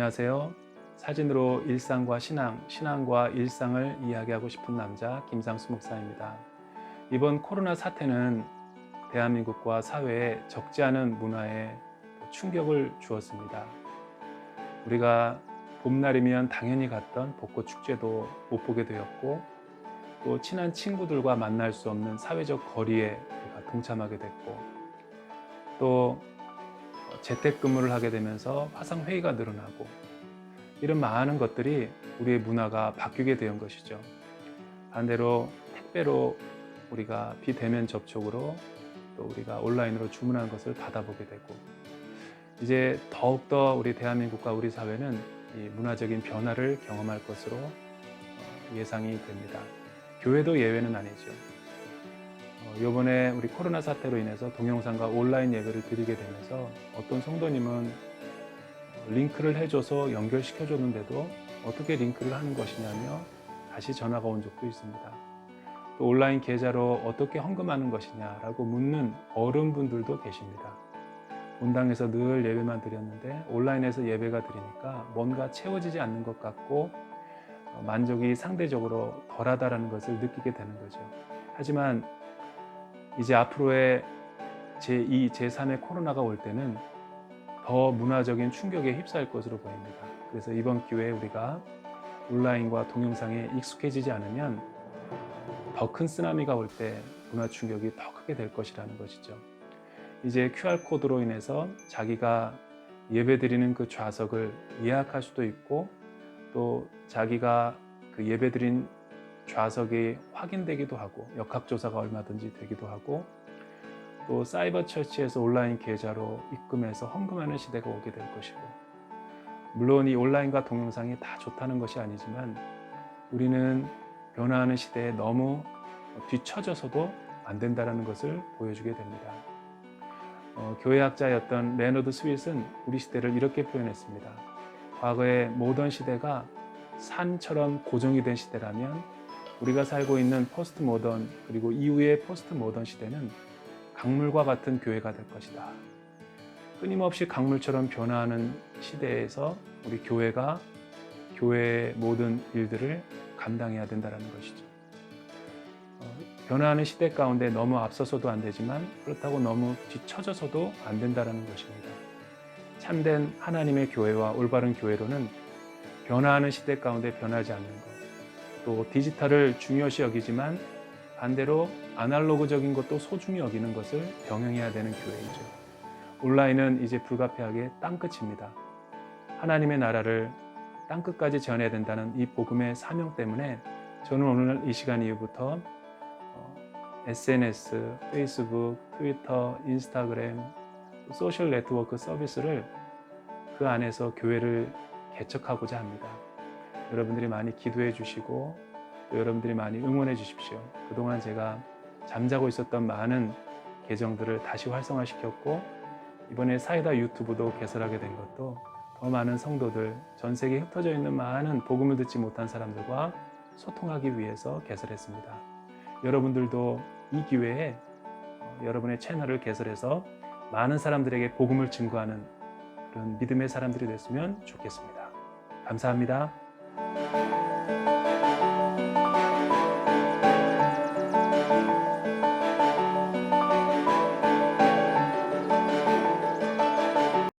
안녕하세요. 사진으로 일상과 신앙, 신앙과 일상을 이야기하고 싶은 남자 김상수 목사입니다. 이번 코로나 사태는 대한민국과 사회에 적지 않은 문화에 충격을 주었습니다. 우리가 봄날이면 당연히 갔던 벚꽃 축제도 못 보게 되었고 또 친한 친구들과 만날 수 없는 사회적 거리에 우리가 동참하게 됐고 또 재택근무를 하게 되면서 화상 회의가 늘어나고 이런 많은 것들이 우리의 문화가 바뀌게 된 것이죠. 반대로 택배로 우리가 비대면 접촉으로 또 우리가 온라인으로 주문한 것을 받아보게 되고 이제 더욱더 우리 대한민국과 우리 사회는 이 문화적인 변화를 경험할 것으로 어, 예상이 됩니다. 교회도 예외는 아니죠. 어, 이번에 우리 코로나 사태로 인해서 동영상과 온라인 예배를 드리게 되면서 어떤 성도님은 어, 링크를 해줘서 연결시켜 줬는데도 어떻게 링크를 하는 것이냐며 다시 전화가 온 적도 있습니다. 또 온라인 계좌로 어떻게 헌금하는 것이냐라고 묻는 어른분들도 계십니다. 본당에서 늘 예배만 드렸는데 온라인에서 예배가 드리니까 뭔가 채워지지 않는 것 같고 어, 만족이 상대적으로 덜하다라는 것을 느끼게 되는 거죠. 하지만 이제 앞으로의 제2, 제3의 코로나가 올 때는 더 문화적인 충격에 휩싸일 것으로 보입니다. 그래서 이번 기회에 우리가 온라인과 동영상에 익숙해지지 않으면 더 큰 쓰나미가 올 때 문화 충격이 더 크게 될 것이라는 것이죠. 이제 QR코드로 인해서 자기가 예배 드리는 그 좌석을 예약할 수도 있고 또 자기가 그 예배 드린 좌석이 확인되기도 하고 역학조사가 얼마든지 되기도 하고 또 사이버 처치에서 온라인 계좌로 입금해서 헌금하는 시대가 오게 될 것이고 물론 이 온라인과 동영상이 다 좋다는 것이 아니지만 우리는 변화하는 시대에 너무 뒤처져서도 안 된다는 것을 보여주게 됩니다. 어, 교회학자였던 레너드 스윗은 우리 시대를 이렇게 표현했습니다. 과거의 모던 시대가 산처럼 고정이 된 시대라면 우리가 살고 있는 포스트 모던 그리고 이후의 포스트 모던 시대는 강물과 같은 교회가 될 것이다. 끊임없이 강물처럼 변화하는 시대에서 우리 교회가 교회의 모든 일들을 감당해야 된다는 것이죠. 어, 변화하는 시대 가운데 너무 앞서서도 안 되지만 그렇다고 너무 뒤처져서도 안 된다는 것입니다. 참된 하나님의 교회와 올바른 교회로는 변화하는 시대 가운데 변하지 않는 것, 또 디지털을 중요시 여기지만 반대로 아날로그적인 것도 소중히 여기는 것을 병행해야 되는 교회이죠. 온라인은 이제 불가피하게 땅끝입니다. 하나님의 나라를 땅끝까지 전해야 된다는 이 복음의 사명 때문에 저는 오늘 이 시간 이후부터 어, SNS, 페이스북, 트위터, 인스타그램, 소셜 네트워크 서비스를 그 안에서 교회를 개척하고자 합니다. 여러분들이 많이 기도해 주시고 또 여러분들이 많이 응원해 주십시오. 그동안 제가 잠자고 있었던 많은 계정들을 다시 활성화시켰고 이번에 사이다 유튜브도 개설하게 된 것도 더 많은 성도들, 전 세계에 흩어져 있는 많은 복음을 듣지 못한 사람들과 소통하기 위해서 개설했습니다. 여러분들도 이 기회에 어, 여러분의 채널을 개설해서 많은 사람들에게 복음을 증거하는 그런 믿음의 사람들이 됐으면 좋겠습니다. 감사합니다. Thank you.